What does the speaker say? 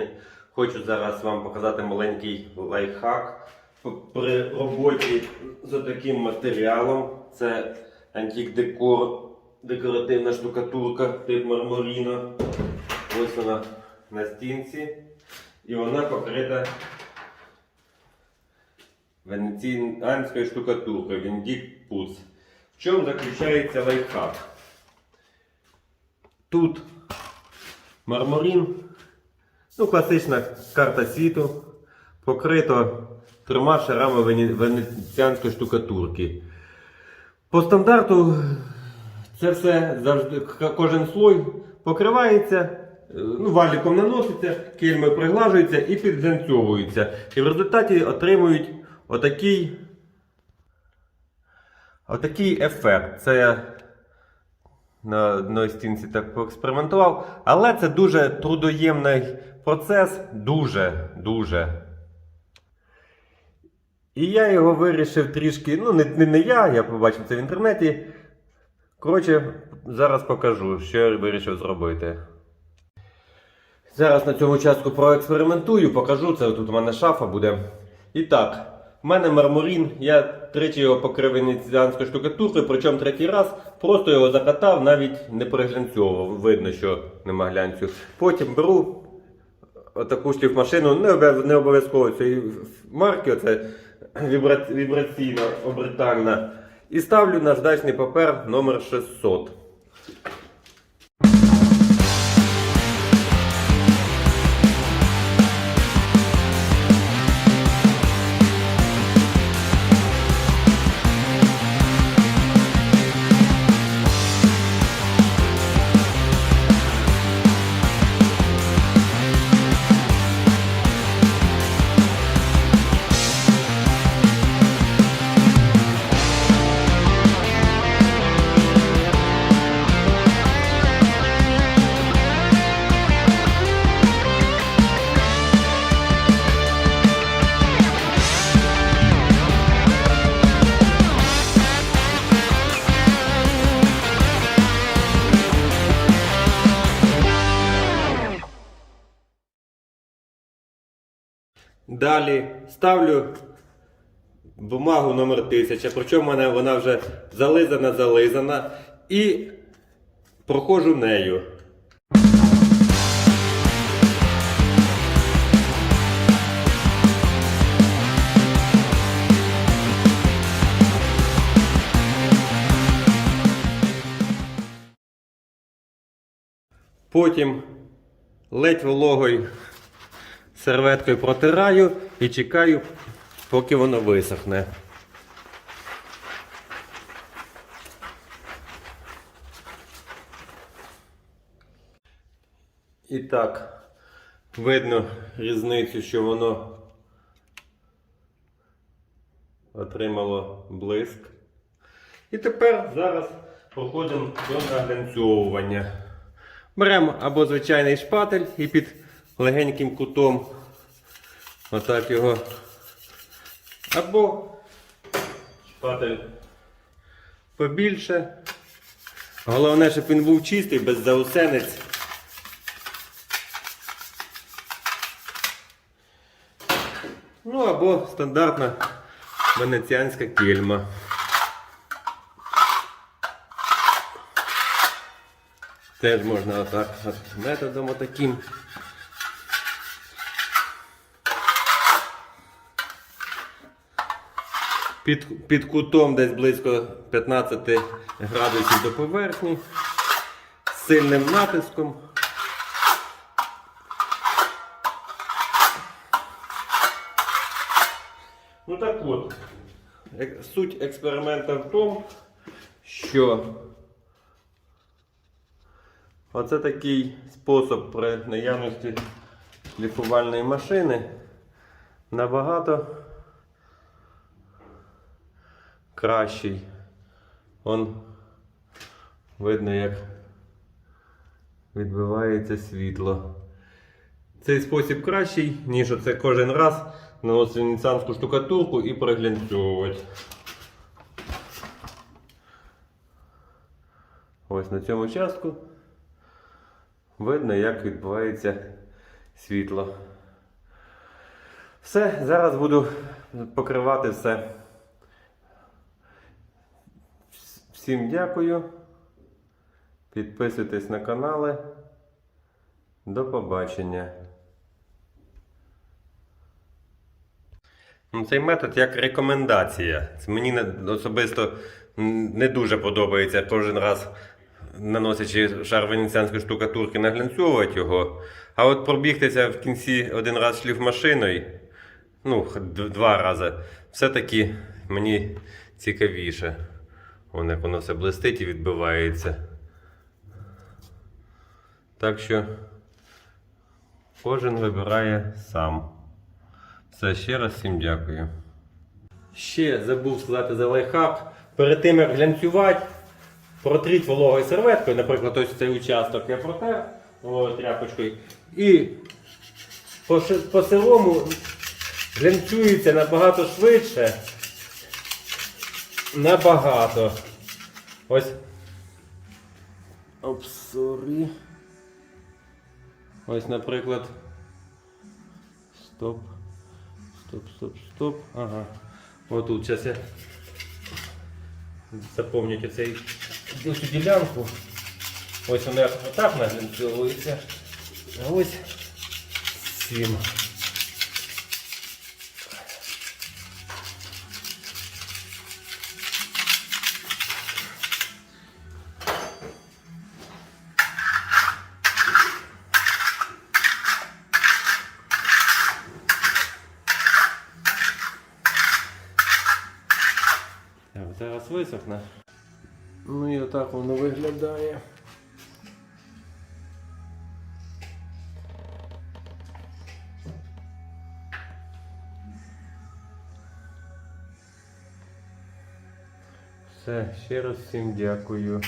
України. Хочу зараз вам показати маленький лайфхак при роботі з таким матеріалом. Це антик декор, декоративна штукатурка тип мармуріно. Ось вона на стінці. І вона покрита венеціанською штукатуркою Віндік Пус. В чому заключається лайфхак? Тут мармурін, ну, класична карта світу, покрито трьома шарами венеціанської штукатурки. По стандарту це все завжди, кожен слой покривається, е, ну, валіком наноситься, кільми приглажуються і підглянцьовуються. І в результаті отримують отакий, отакий ефект. Це на одній стінці так поекспериментував. Але це дуже трудоємний процес, дуже, дуже. І я його вирішив трішки, ну не, не, не я, я побачив це в інтернеті. Коротше, зараз покажу, що я вирішив зробити. Зараз на цьому частку проекспериментую, покажу. Це тут у мене шафа буде. І так, в мене мармурін, я тричі його покрив венеціанською штукатуркою, причому третій раз просто його закатав, навіть не приглянцьовував. Видно, що нема глянцю. Потім беру отаку шліфмашину, не обов'язково цієї марки, оце вібраційна, обертальна. І ставлю наждачний папер номер 600. Далі ставлю бумагу номер 1000, причому мене вона вже зализана, зализана. І проходжу нею. Потім ледь вологою серветкою протираю і чекаю, поки воно висохне. І так, видно різницю, що воно отримало блиск. І тепер зараз проходимо до наглянцьовування. Беремо або звичайний шпатель і під легеньким кутом отак його. Або шпатель побільше. Головне, щоб він був чистий, без заусенець. Ну або стандартна венеціанська кельма. Теж можна отак от методом отаким. Під, під кутом десь близько 15 градусів до поверхні. З сильним натиском. Ну так от, суть експерименту в тому, що Оце такий спосіб при наявності шліфувальної машини набагато кращий. Он видно, як відбивається світло. Цей спосіб кращий, ніж оце кожен раз наносити венеціанську штукатурку і приглянцьовувати. Ось на цьому частку видно, як відбувається світло. Все, зараз буду покривати все. Всім дякую. Підписуйтесь на канали. До побачення. Ну, Цей метод як рекомендація. Мені особисто не дуже подобається кожен раз, наносячи шар венеціанської штукатурки, наглянцьовувати його. А от пробігтися в кінці один раз шліфмашиною, ну, два рази, все-таки мені цікавіше. Вон як воно все блистить і відбивається. Так що кожен вибирає сам. Все, ще раз всім дякую. Ще забув сказати за лайфхак. Перед тим як глянцювати, протріть вологою серветкою, наприклад, ось цей участок я протер вологою тряпочкою. І по сирому глянцюється набагато швидше. Набагато. Ось. Опс, сорі. Ось, наприклад. Стоп. Стоп, стоп, стоп. Ага. Вот тут сейчас я запомните цей цю ділянку. Ось вона отак наглянцьовується. А ось сім. Зараз висохне. Ну і отак воно виглядає. Все, ще раз всім дякую.